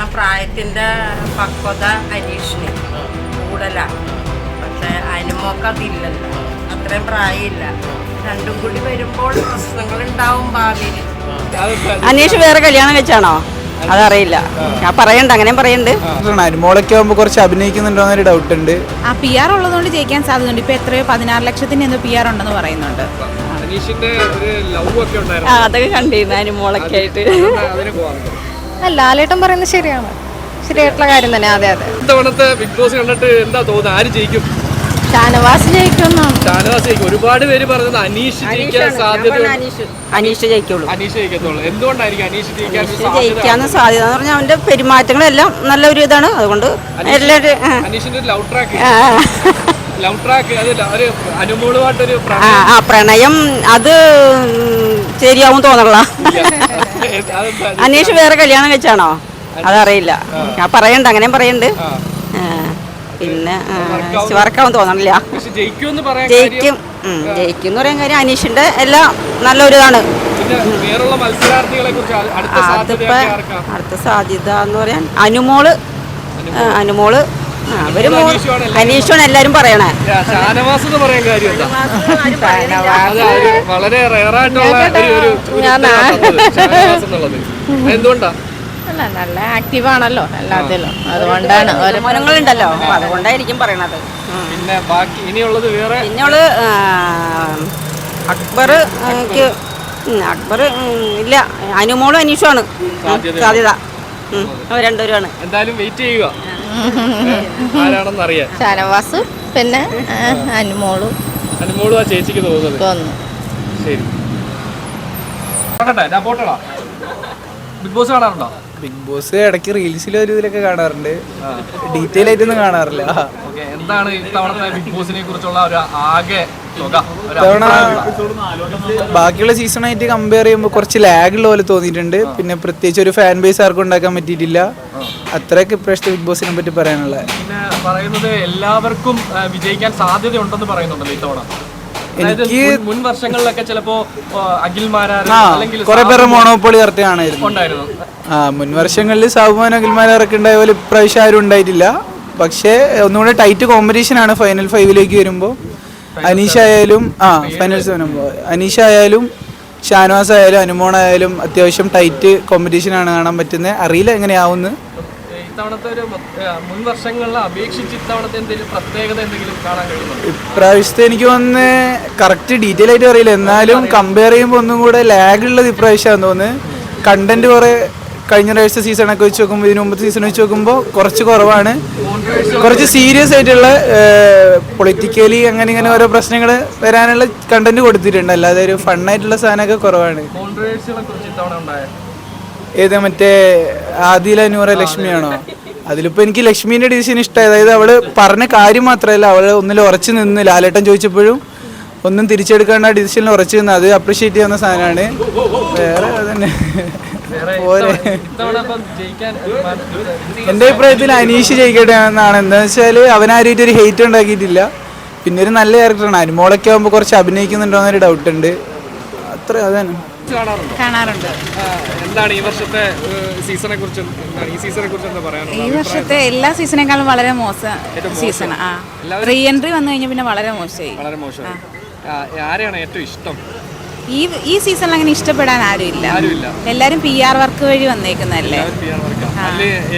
കാരണം പ്രായത്തിന്റെ പക്വത അനീഷിന് കൂടുതലാണ്. പക്ഷെ അനുമോക്ക് അതില്ലല്ലോ അത്രയും പ്രായമില്ല. രണ്ടും കൂടി വരുമ്പോൾ പ്രശ്നങ്ങൾ ഉണ്ടാവും ഭാവിയിൽ. അനീഷ് വേറെ കല്യാണം വെച്ചാണോ അതറിയില്ല. ഞാൻ പറയണ്ട. അങ്ങനെ പറയണ്ട്. അനുമോളൊക്കെ ആകുമ്പോൾ കുറച്ച് അഭിനയിക്കുന്നുണ്ടോ എന്നൊരു ഡൗട്ട് ഉണ്ട് ആ പി ആർ ഉള്ളതുകൊണ്ട് ജയിക്കാൻ സാധ്യതയുണ്ട്. ഇപ്പൊ എത്രയോ പതിനാറ് ലക്ഷത്തിന് എന്തോ പി ആർ ഉണ്ടെന്ന് പറയുന്നുണ്ട്. അനീഷിന്റെ ഒരു ലവ് ഒക്കെ ഉണ്ടായിരുന്നു. അതൊക്കെ കണ്ടിരുന്നു അനുമോളൊക്കെ ആയിട്ട്. ലാലേട്ടൻ പറയുന്നത് ശരിയാണ്. ശരിയായിട്ടുള്ള കാര്യം തന്നെ. അതെ അതെ. ഇത്തവണത്തെ ബിഗ് ബോസ് കണ്ടിട്ട് എന്താ തോന്നുന്നത്? ആര് ജയിക്കും? ഷാനവാസ് ജയിക്കുമെന്നാണ്. ഷാനവാസ് ജയിക്കും. ഒരുപാട് പേര് പറയുന്നത് അനീഷ് ജയിക്കാൻ സാധ്യത അനീഷ്. ജയിക്കുള്ളൂ. അനീഷ് ജയിക്കത്തുള്ളൂ. എന്തുകൊണ്ടായിരിക്കും അനീഷ് ജയിക്കാൻ അനീഷ് സാധ്യത? ജയിക്കാന്ന് സാധ്യത എന്ന് പറഞ്ഞാൽ അവന്റെ പെരുമാറ്റങ്ങളെല്ലാം നല്ല ഒരു ഇതാണ്. അതുകൊണ്ട് എല്ലാവരും അനീഷിന്റെ ലവ് ട്രാക്ക് ലവ് ട്രാക്ക് ഒരു അനുമോളുമായിട്ടൊരു ആ, പ്രണയം ആ പ്രണയം. അത് ശരിയാവും തോന്നുള്ള അതെന്താ? അനീഷ് വേറെ കല്യാണം വെച്ചാണോ അതറിയില്ല. ഞാൻ പറയണ്ട അങ്ങനെ പറയണ്ട്. പിന്നെ വർക്കാവും തോന്നണില്ല. ജയിക്കും. ജയിക്കും എന്ന് പറയാൻ കാര്യം അനീഷിന്റെ എല്ലാം നല്ലൊരു ഇതാണ് അതിപ്പോ അടുത്ത സാധ്യത എന്ന് പറയാൻ അനുമോൾ. അനുമോൾ അവർ അനീഷാണ് എല്ലാരും പറയണേ. ഷാനവാസ് എന്ന് പറയാൻ കാര്യം എന്താ? വളരെ റയറായിട്ടുള്ള ഒരു എന്തുകൊണ്ടാ? നല്ല ആക്റ്റീവ് ആണല്ലോ എല്ലാത്തിലും. അതുകൊണ്ടാണ് മോനങ്ങളുണ്ടല്ലോ അതുകൊണ്ടായിരിക്കും പറയണത്. പിന്നെ ബാക്കി ഇനിയുള്ളത് വേറെ? ഇനിയുള്ള അക്ബർ എനിക്ക് അക്ബർ ഇല്ല അനുമോളും അനീഷുമാണ് സാധ്യത. സാധ്യത അവർ രണ്ടുപേരുമാണ് എന്തായാലും വെയിറ്റ് ചെയ്യുക. ആരാണെന്ന് അറിയാൻ? ഷാനവാസ് പിന്നെ അനുമോളും. അനുമോളും ആ ചേച്ചിക്ക് തോന്നുന്നത്. തോന്നുന്നു. ശരി. നോക്കട്ടെ ഞാൻ പോട്ടടാ ബിഗ് ബോസ് കാണാറുണ്ടോ? ബിഗ് ബോസ് ഇടയ്ക്ക് റീൽസിലും ഒരു ഇതിലൊക്കെ കാണാറുണ്ട്. ഡീറ്റെയിൽ ആയിട്ടൊന്നും കാണാറില്ല. ഓക്കെ എന്താണ് ഇത്തവണത്തെ ബിഗ് ബോസിനെ കുറിച്ചുള്ള ഒരു ആകെ അഭിപ്രായം ബാക്കിയുള്ള സീസണായിട്ട് കമ്പയർ ചെയ്യുമ്പോൾ കുറച്ച് ലാഗ് ഉള്ള പോലെ തോന്നിയിട്ടുണ്ട്. പിന്നെ പ്രത്യേകിച്ച് ഒരു ഫാൻ ബേസ് ആർക്കും ഉണ്ടാക്കാൻ പറ്റിയിട്ടില്ല. അത്രയൊക്കെ ഇപ്രാവശ്യത്തെ ബിഗ് ബോസിനെ പറ്റി പറയാനുള്ളത് പിന്നെ പറയുന്നത് എല്ലാവർക്കും വിജയിക്കാൻ വിജയിക്കാൻ സാധ്യതയുണ്ടെന്ന് പറയുന്നുണ്ടല്ലോ ഇത്തവണ. എനിക്ക് മുൻ- വർഷങ്ങളിലൊക്കെ ചിലപ്പോ അഖിൽമാരാർ കുറെ പേരുടെ മോണോപ്പൊളി ഉണ്ടായിരുന്നു. ആ മുൻ വർഷങ്ങളിൽ സാബുമാൻ അഖിൽമാരൊക്കെ ഉണ്ടായ പോലെ ഇപ്രാവശ്യം ആരും ഉണ്ടായിട്ടില്ല. പക്ഷേ ഒന്നുകൂടെ ടൈറ്റ് കോമ്പറ്റീഷൻ ആണ് ഫൈനൽ ഫൈവിലേക്ക് വരുമ്പോൾ. അനീഷ് ആയാലും ആ ഫൈനൽ സെവൻ അനീഷ് ആയാലും ഷാനവാസ് ആയാലും അനുമോൺ ആയാലും അത്യാവശ്യം ടൈറ്റ് കോമ്പറ്റീഷൻ ആണ് കാണാൻ പറ്റുന്നത്. അറിയില്ല എങ്ങനെയാവുമെന്ന്. ഇത്തവണത്തെ ഒരു മുൻ വർഷങ്ങളിലെ അപേക്ഷിച്ച് ഇത്തവണത്തെ എന്തെങ്കിലും പ്രത്യേകത എന്തെങ്കിലും കാണാൻ കഴിയുന്നുണ്ടോ? ഇപ്രാവശ്യത്തെ എനിക്ക് വന്ന് കറക്റ്റ് ഡീറ്റെയിൽ ആയിട്ട് അറിയില്ല. എന്നാലും കമ്പയർ ചെയ്യുമ്പോൾ ഒന്നും കൂടെ ലാഗ് ഉള്ളത് ഇപ്രാവശ്യമാണെന്ന് തോന്നുന്നു. കണ്ടന്റ് കുറെ കഴിഞ്ഞ പ്രാവശ്യത്തെ സീസണൊക്കെ വെച്ച് നോക്കുമ്പോൾ ഇതിനു മുമ്പത്തെ സീസൺ വെച്ച് നോക്കുമ്പോൾ കുറച്ച് കുറവാണ്. കുറച്ച് സീരിയസ് ആയിട്ടുള്ള പൊളിറ്റിക്കലി അങ്ങനെ ഇങ്ങനെ ഓരോ പ്രശ്നങ്ങൾ വരാനുള്ള കണ്ടന്റ് കൊടുത്തിട്ടുണ്ട്. അല്ലാതെ ഒരു ഫണ്ണായിട്ടുള്ള സാധനമൊക്കെ കുറവാണ് കോൺട്രവേഴ്സികളെ കുറിച്ച് ഇത്തവണ ഉണ്ടായ ഏത് മറ്റേ ആദില നൂറ ലക്ഷ്മിയാണോ? അതിലിപ്പോ എനിക്ക് ലക്ഷ്മിന്റെ ഡിസിഷൻ ഇഷ്ടമായി അതായത് അവൾ പറഞ്ഞ കാര്യം മാത്രമല്ല അവൾ ഒന്നിൽ ഉറച്ചു നിന്ന് ലാലേട്ടൻ ചോദിച്ചപ്പോഴും ഒന്നും തിരിച്ചെടുക്കാണ്ട് ആ ഡിസിഷനിൽ ഉറച്ചു നിന്ന് അത് അപ്രീഷിയേറ്റ് ചെയ്യുന്ന സാധനമാണ്. വേറെ അതന്നെ. പോരെ. എന്റെ അഭിപ്രായത്തിൽ അനീഷ് ജയിക്കട്ടെ എന്നാണ്. എന്താണെന്ന് വെച്ചാൽ അവനാരായിട്ട് ഒരു ഹെയ്റ്റ് ഉണ്ടാക്കിയിട്ടില്ല. പിന്നെ ഒരു നല്ല ക്യാരക്ടറാണ് അനുമോളൊക്കെ ആകുമ്പോൾ കുറച്ച് അഭിനയിക്കുന്നുണ്ടോ എന്നൊരു ഡൗട്ട് ഉണ്ട്. അത്ര അതന്നെ. കാണാറുണ്ടോ? കാണാറുണ്ട്. ആ, എന്താണ് ഈ വർഷത്തെ സീസണെ കുറിച്ച് ഈ സീസണെ കുറിച്ച് എന്താ ഈ വർഷത്തെ എല്ലാ സീസണേക്കാളും വളരെ മോശം സീസൺ ആ. റീ എൻട്രി വന്നു കഴിഞ്ഞാൽ പിന്നെ വളരെ മോശമായി. വളരെ മോശം ആരെയാണ് ഏറ്റവും ഇഷ്ടം? ഈ ഈ സീസണിൽ അങ്ങനെ ഇഷ്ടപ്പെടാൻ ആരുമില്ല. ആരുമില്ല. എല്ലാരും പി ആർ വർക്ക് വഴി വന്നേക്കുന്നല്ലേ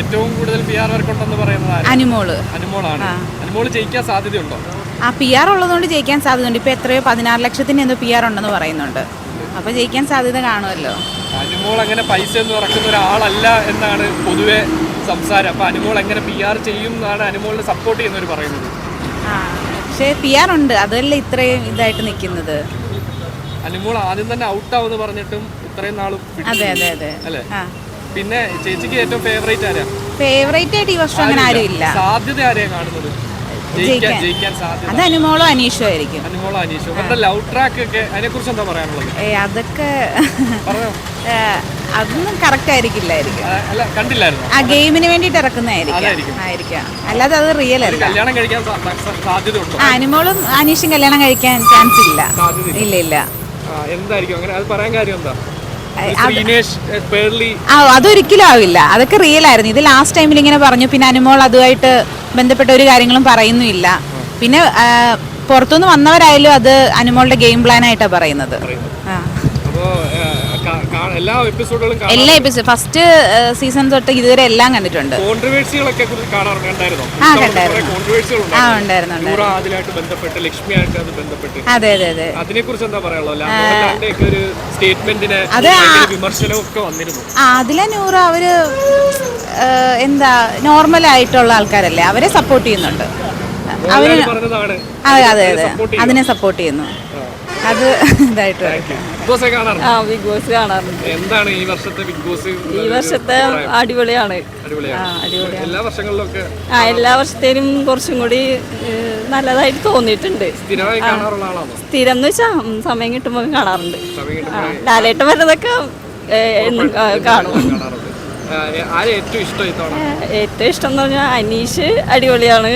ഏറ്റവും കൂടുതൽ പി ആർ വർക്ക് ഉണ്ടെന്ന് പറയുന്നത് ആരാ? അനുമോൾ. അനുമോളാണ്. അനുമോൾ ജയിക്കാൻ സാധ്യതയുണ്ടോ? ആ പി ആർ ഉള്ളതുകൊണ്ട് ജയിക്കാൻ സാധ്യതയുണ്ട്. ഇപ്പൊ എത്രയോ പതിനാറ് ലക്ഷത്തിന് എന്തോ പി ആർ ഉണ്ടെന്ന് പറയുന്നുണ്ട്. അപ്പൊ ജയിക്കാൻ സാധ്യത കാണുമല്ലോ. അനുമോൾ അങ്ങനെ പൈസ ഒന്നും ഇറക്കുന്ന ഒരാളല്ല എന്നാണ് പൊതുവെ സംസാരം. അപ്പൊ അനുമോൾ എങ്ങനെ പി ആർ ചെയ്യും എന്നാണ് അനുമോളിനെ സപ്പോർട്ട് ചെയ്യുന്നവർ പറയുന്നത്. പക്ഷേ പി ആർ ഉണ്ട്. അതല്ലേ ഇത്രയും ഇതായിട്ട് നിൽക്കുന്നത്. അനുമോൾ ആദ്യം തന്നെ ഔട്ട് ആവുമെന്ന് പറഞ്ഞിട്ടും ഇത്രയും നാളും അതെ അതെ അതെ. അല്ലേ? പിന്നെ ചേച്ചിക്ക് ഏറ്റവും ഫേവറേറ്റ് ആരാ? ഫേവറേറ്റ് ആയിട്ട് ഈ വർഷം അങ്ങനെ ആരും ഇല്ല സാധ്യത ആരെയാ കാണുന്നത്? ജയിക്കാൻ ജയിക്കാൻ. ജയിക്കാൻ സാധ്യത. അത് അനുമോളോ അനീഷോ ആയിരിക്കും. അനീഷ്. ലവ് ട്രാക്ക് ഒക്കെ അതിനെക്കുറിച്ച് എന്താ പറയാനുള്ളത്? ഏ അതൊക്കെ പറഞ്ഞോ. ഏ, അതൊന്നും കറക്റ്റ് ആയിരിക്കില്ലായിരിക്കും. ആ, അല്ല കണ്ടില്ലായിരുന്നു? ആ ഗെയിമിന് വേണ്ടിയിട്ട് ഇറക്കുന്നതായിരിക്കും. ആയിരിക്കാം. അല്ലാതെ അത് റിയൽ അല്ല. കല്യാണം കഴിക്കാൻ സാ- സാ- സാധ്യതയുണ്ടോ? ആ അനുമോളും അനീഷും കല്യാണം കഴിക്കാൻ ചാൻസ് ഇല്ല. ഇല്ല ഇല്ല. ആ, എന്തായിരിക്കും? അങ്ങനെ അത് പറയാൻ കാര്യം എന്താ? ആ അതൊരിക്കലും ആവില്ല. അതൊക്കെ റിയൽ ആയിരുന്നു. ഇത് ലാസ്റ്റ് ടൈമിൽ ഇങ്ങനെ പറഞ്ഞു. പിന്നെ അനുമോൾ അതുമായിട്ട് ബന്ധപ്പെട്ട ഒരു കാര്യങ്ങളും പറയുന്നുമില്ല. പിന്നെ പുറത്തുനിന്ന് വന്നവരായാലും അത് അനുമോളുടെ ഗെയിം പ്ലാൻ ആയിട്ടാണ് പറയുന്നത്. ആ. എല്ലാ എപ്പിസോഡുകളും എല്ലാ എപ്പിസോഡ് ഫസ്റ്റ് സീസൺ തൊട്ട് ഇതുവരെ എല്ലാം കണ്ടിട്ടുണ്ട്. കോൺട്രവേഴ്സികളൊക്കെ ആ, കണ്ടായിരുന്നു. ആ, ഉണ്ടായിരുന്നു, ബന്ധപ്പെട്ട് അത് ബന്ധപ്പെട്ട്. അതെ അതെ അതെ. അതിനെക്കുറിച്ച് എന്താ പറയാനുള്ളത്? ഒരു സ്റ്റേറ്റ്മെന്റിനെ വന്നിരുന്നു. അതിലെ നൂറ് അവർ എന്താ നോർമൽ ആയിട്ടുള്ള ആൾക്കാരല്ലേ? അവരെ സപ്പോർട്ട് ചെയ്യുന്നുണ്ട്. അവർ അതെ അതെ അതെ. അതിനെ സപ്പോർട്ട് ചെയ്യുന്നു. അത് ഇതായിട്ട് ബിഗ് ബോസ് കാണാറുണ്ട്? ആ ബിഗ് ബോസ് കാണാറുണ്ട്. എന്താണ് ഈ വർഷത്തെ ബിഗ് ബോസ് ഈ വർഷത്തെ അടിപൊളിയാണ്. അടിപൊളിയാണ്. എല്ലാ വർഷങ്ങളിലൊക്കെ ആ എല്ലാ വർഷത്തേനും കുറച്ചും കൂടി ഏഹ്, നല്ലതായിട്ട് തോന്നിയിട്ടുണ്ട്. സ്ഥിരമായി കാണാറുള്ള ആളാണോ? സ്ഥിരം എന്ന് വെച്ചാൽ സമയം കിട്ടുമ്പോൾ കാണാറുണ്ട്. സമയം ആ, ലാലേട്ടൻ വരുന്നതൊക്കെ ഏഹ്, എന്നും കാണും. കാണാറുണ്ട്. ആ, ഏ- ആരെ ഏറ്റവും ഇഷ്ടം ഇത്തവണ? ഏറ്റവും ഇഷ്ടം എന്ന് പറഞ്ഞാൽ അനീഷ് അടിപൊളിയാണ്.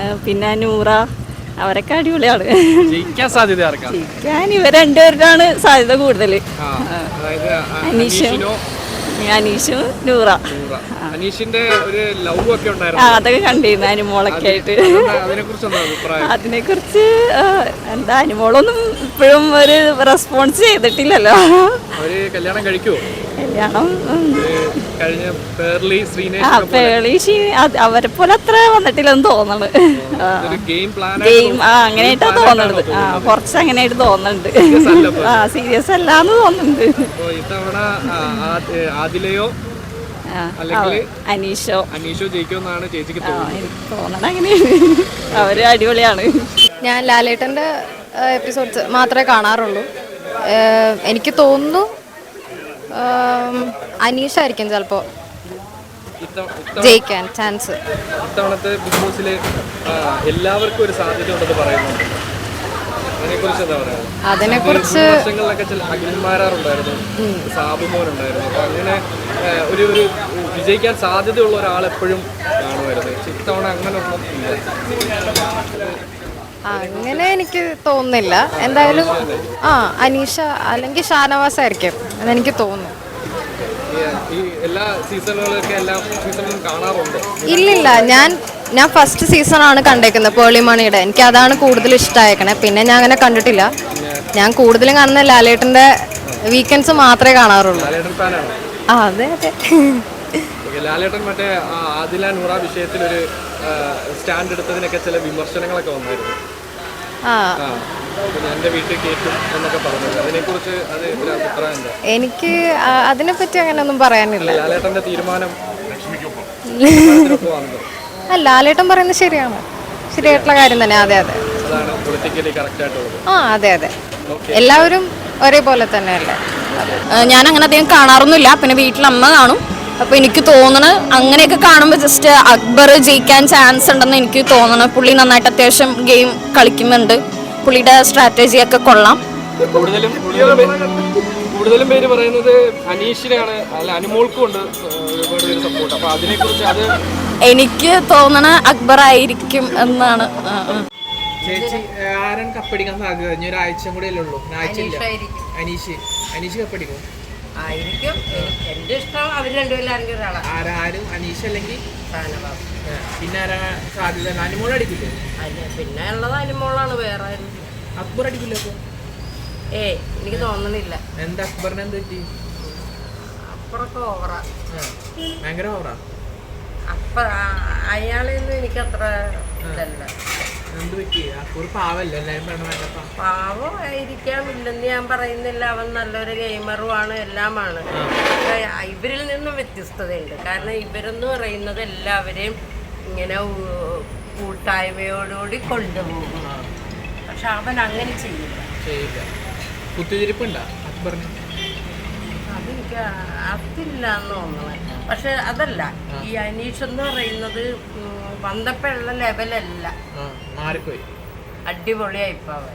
ഏഹ്, പിന്നെ നൂറ. അവരൊക്കെ അടിപൊളിയാണ്. ജയിക്കാൻ സാധ്യത ജയിക്കാൻ ഇവർ രണ്ടുപേരുടെയാണ് സാധ്യത കൂടുതൽ അനീഷ്. അനീഷും നൂറ. നൂറ. അനീഷിന്റെ ഒരു ലവ് ഒക്കെ ഉണ്ടായിരുന്നു. അതൊക്കെ കണ്ടിരുന്നു അനുമോളൊക്കെ ആയിട്ട്. അതിനെ കുറിച്ച് എന്താ അനുമോളൊന്നും ഇപ്പോഴും ഒരു റെസ്പോൺസ് ചെയ്തിട്ടില്ലല്ലോ. കല്യാണം കഴിക്കുവോ? കല്യാണം അവരെ പോലെ അത്ര വന്നിട്ടില്ലെന്ന് തോന്നണ്. ഒരു ഗെയിം ആ അങ്ങനെയായിട്ടാ തോന്നണത്. ആ കുറച്ച് അങ്ങനെയായിട്ട് തോന്നുന്നുണ്ട് ആ സീരിയസ് അല്ലാന്ന് തോന്നുന്നുണ്ട് ആദിലയോ അനീഷോ. അനീഷോ ജയിക്കുമെന്നാണ് ചേച്ചിക്ക് തോന്നണ അങ്ങനെയാണ് അവർ അടിപൊളിയാണ്. ഞാൻ ലാലേട്ടന്റെ എപ്പിസോഡ്സ് മാത്രമേ കാണാറുള്ളൂ. എനിക്ക് തോന്നുന്നു അനീഷായിരിക്കും ചിലപ്പോൾ ചിലപ്പോ ജയിക്കാൻ ചാൻസ് ഇത്തവണത്തെ ബിഗ് ബോസിൽ എല്ലാവർക്കും ഒരു സാധ്യത ഉണ്ടെന്ന് പറയുന്നുണ്ട്. അതിനെ കുറിച്ച് അങ്ങനെ ഒരു ഒരു വിജയിക്കാൻ സാധ്യതയുള്ള ഒരാൾ എപ്പോഴും ഇത്തവണ അങ്ങനെ എനിക്ക് തോന്നുന്നില്ല. എന്തായാലും ആ അനീഷ അല്ലെങ്കിൽ ഷാനവാസ് ആയിരിക്കും. എന്നെനിക്ക് തോന്നുന്നു. ഇല്ലില്ല ഞാൻ ഞാൻ ഫസ്റ്റ് സീസണാണ് കണ്ടേക്കുന്നത് പേളിമണിയുടെ എനിക്ക് അതാണ് കൂടുതൽ ഇഷ്ടമായേക്കണേ പിന്നെ ഞാൻ അങ്ങനെ കണ്ടിട്ടില്ല. ഞാൻ കൂടുതലും കാണുന്ന ലാലേട്ടന്റെ വീക്കെൻഡ്സ് മാത്രമേ കാണാറുള്ളൂ. ആ അതെ അതെ. ലാലേട്ടൻ മറ്റേ ആദില നൂറ വിഷയത്തിലൊരു സ്റ്റാൻഡ് എടുത്തതിനൊക്കെ ചില വിമർശനങ്ങളൊക്കെ വന്നായിരുന്നു. എനിക്ക് ആ- അതിനെപ്പറ്റി അങ്ങനെയൊന്നും പറയാനില്ല. ആ ലാലേട്ടൻ പറയുന്നത് ശരിയാണ്. ശരിയായിട്ടുള്ള കാര്യം തന്നെ. അതെ അതെ. ആ അതെ അതെ. എല്ലാവരും ഒരേപോലെ തന്നെയല്ലേ? ഞാൻ അങ്ങനെ അധികം കാണാറൊന്നുമില്ല. പിന്നെ വീട്ടിൽ അമ്മ കാണും. അപ്പോൾ എനിക്ക് തോന്നണ അങ്ങനെയൊക്കെ കാണുമ്പോൾ ജസ്റ്റ് അക്ബർ ജയിക്കാൻ ചാൻസ് ഉണ്ടെന്ന് എനിക്ക് തോന്നണം. പുള്ളി നന്നായിട്ട് അത്യാവശ്യം ഗെയിം കളിക്കുന്നുണ്ട്. പുള്ളിയുടെ സ്ട്രാറ്റജി ഒക്കെ കൊള്ളാം. കൂടുതലും പേര് പറയുന്നത് അനീഷിനാണ് അല്ല അനുമോൾക്കും ഉണ്ട് ഒരുപാട് സപ്പോർട്ട് അപ്പൊ അതിനെക്കുറിച്ച് അത് എനിക്ക് തോന്നണ അക്ബർ ആയിരിക്കും എന്നാണ്. ചേച്ചി ആരാണ് കപ്പടിക്കാൻ സാധ്യത? ഇനി ഒരാഴ്ച കൂടെ അല്ലേ ഉള്ളൂ. അനീഷ്. അനീഷ് കപ്പടിക്കും. ആയിരിക്കും. എന്റെ ഇഷ്ടം അവർ രണ്ടുപേരും ആരെങ്കിലും ഒരാളാണ് ആരാ ആരും? അനീഷ് അല്ലെങ്കിൽ? ഷാനവാസ് പിന്നെ ആരാ? സാധ്യത അനുമോൾ അടിക്കില്ലേ? അതിന് പിന്നെ ഉള്ളത് അനുമോളാണ് വേറെ ആരും അക്ബർ അടിക്കില്ല ഏ എനിക്ക് തോന്നണില്ല. എന്താ അക്ബറിന് എന്ത് പറ്റി? അപ്പുറൊക്കെ ഓവറ. ഭയങ്കര ഓവറാ? അപ്പ അയാളെയൊന്നും എനിക്ക് അത്ര ഇതല്ല. എന്ത് പറ്റി? അക്ബർ പാവല്ലേ എല്ലാവരും പറഞ്ഞ വേണ്ടപ്പാ പാവം ആയിരിക്കാം ഇല്ലെന്ന് ഞാൻ പറയുന്നില്ല. അവൻ നല്ലൊരു ഗെയിമറുമാണ് എല്ലാമാണ്. ഇവരിൽ നിന്നും വ്യത്യസ്തതയുണ്ട്. കാരണം ഇവരെന്ന് പറയുന്നത് എല്ലാവരെയും ഇങ്ങനെ കൂട്ടായ്മയോടുകൂടി കൊണ്ടുപോകും. പക്ഷെ അവൻ അങ്ങനെ ചെയ്യില്ല. ചെയ്യില്ല. അക്ബറിന് അതെനിക്ക് അതില്ല എന്ന് തോന്നണേ. പക്ഷെ അതല്ല. ഈ അനീഷ് എന്ന് പറയുന്നത് വന്നപ്പോഴുള്ള ലെവലല്ല അടിപൊളിയായി ഇപ്പൊ അവൻ.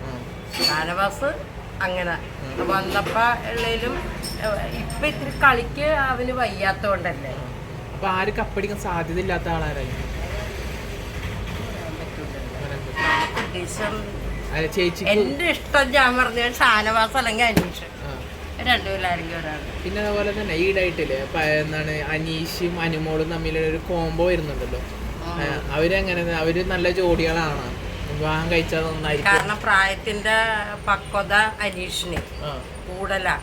അങ്ങനെ. വന്നപ്പോ ഉള്ളതിലും ഇപ്പൊ ഇത്തിരി കളിക്ക് അവന് വയ്യാത്തോണ്ടല്ലേ. അപ്പൊ ആര് കപ്പടിക്കാൻ സാധ്യത ഇല്ലാത്ത ആളാരായി അല്ല ചേച്ചിക്ക് എന്റെ ഇഷ്ടം ഞാൻ പറഞ്ഞ ഷാനവാസ് അല്ലെങ്കിൽ അനീഷ്. പിന്നെ അതുപോലെ തന്നെ ഈടായിട്ടില്ലേ എന്താണ് അനീഷും അനുമോളും തമ്മിലൊരു കോംബോ വരുന്നുണ്ടല്ലോ. അവരെങ്ങനെ അവർ നല്ല ജോഡികളാണ്. വിവാഹം കഴിച്ചാൽ നന്നായിരിക്കും. കാരണം പ്രായത്തിന്റെ പക്വത അനീഷിന് കൂടലാ.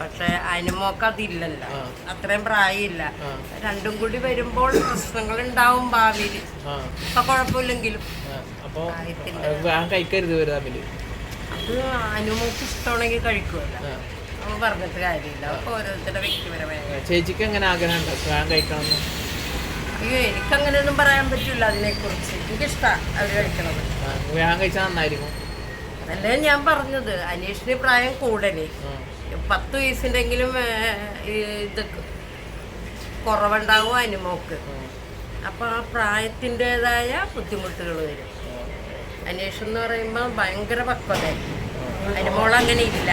പക്ഷെ അനുമോക്ക് അതില്ലല്ലോ. അത്രയും പ്രായമില്ല. രണ്ടും കൂടി വരുമ്പോൾ പ്രശ്നങ്ങൾ ഉണ്ടാവും ഭാവിയിൽ ഇപ്പൊ കുഴപ്പമില്ലെങ്കിലും. അപ്പോ വിവാഹം കഴിക്കരുത് തമ്മിൽ. അത് അനുമോക്ക് ഇഷ്ടമാണെങ്കിൽ കഴിക്കുമല്ലോ. പറഞ്ഞിട്ട് കാര്യമില്ല. ഓരോരുത്തരുടെ വ്യക്തിപരമായ ചേച്ചിക്ക് എങ്ങനെ ആഗ്രഹം ഉണ്ടോ വിവാഹം കഴിക്കണം അയ്യോ എനിക്കങ്ങനെയൊന്നും പറയാൻ പറ്റില്ല അതിനെക്കുറിച്ച്. എനിക്കിഷ്ടമാണ് അവർ കഴിക്കണത്. വിവാഹം കഴിച്ചാൽ നന്നായിരിക്കും. അതല്ലേ ഞാൻ പറഞ്ഞത്. അനീഷിന് പ്രായം കൂടലേ. പത്ത് വയസ്സിന്റെങ്കിലും ഇത് കുറവുണ്ടാവും അനുമോക്ക് അപ്പോൾ ആ. പ്രായത്തിന്റെതായ ബുദ്ധിമുട്ടുകൾ വരും. അനീഷ് എന്ന് പറയുമ്പോൾ ഭയങ്കര പക്വത. അനുമോൾ അങ്ങനെ ഇല്ല.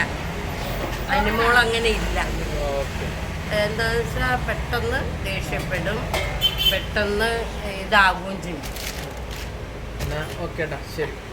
അനുമോൾ അങ്ങനെ ഇല്ല. എന്താണെന്ന് വെച്ചാൽ പെട്ടെന്ന് ദേഷ്യപ്പെടും. പെട്ടെന്ന് ഇതാകുകയും ചെയ്യും. ഓക്കെ ശരി. Okay thank you